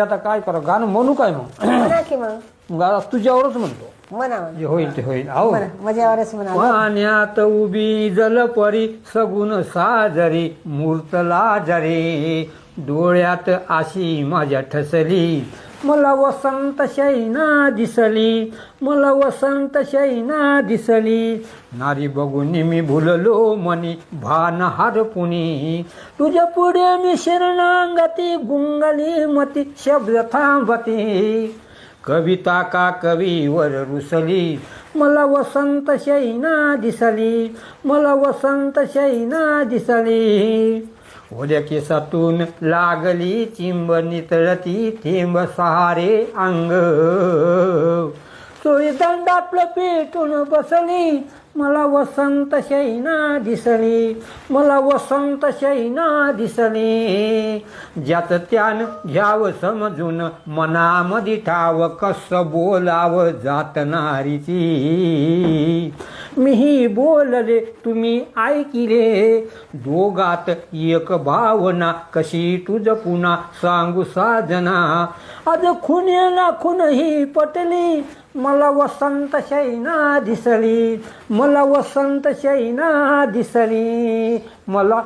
आता काय करा गाणं म्हणू काय मग? म्हणा की मग. मग आता तुझ्यावरच म्हणतो. म्हणा जे होईल ते होईल. अहो म्हणा माझ्यावरच म्हणा. पाण्यात उभी जलपरी सगुण साजरी मूर्तला जरे डोळ्यात आशी माझ्या ठसली मला वसंत शैना दिसली मला वसंत शैना दिसली नारी बघून मी भुललो मनी भान हरपुनी तुझ्या पुढे मी शरणांगती गुंगली मती शब्द थांबती. कविता का कवीवर रुसली मला वसंत शैना दिसली मला वसंत शैना दिसली ओल्या केसातून लागली चिंब नितळती थेंब सहारे अंग सोयी दंडातलं पेटून बसली मला वसंत शैना दिसली मला वसंत शैना दिसली ज्यात त्यान घ्यावं समजून मनामध्ये ठाव कसं बोलावं जात नारीची मीही बोलले तुम्ही ऐकिले. दोघात एक भावना कशी तुझ पुन्हा सांगू साजना. आज खुण्याला खुनही पटली मला वसंत शैना दिसली. मला वसंत शैना दिसली. मला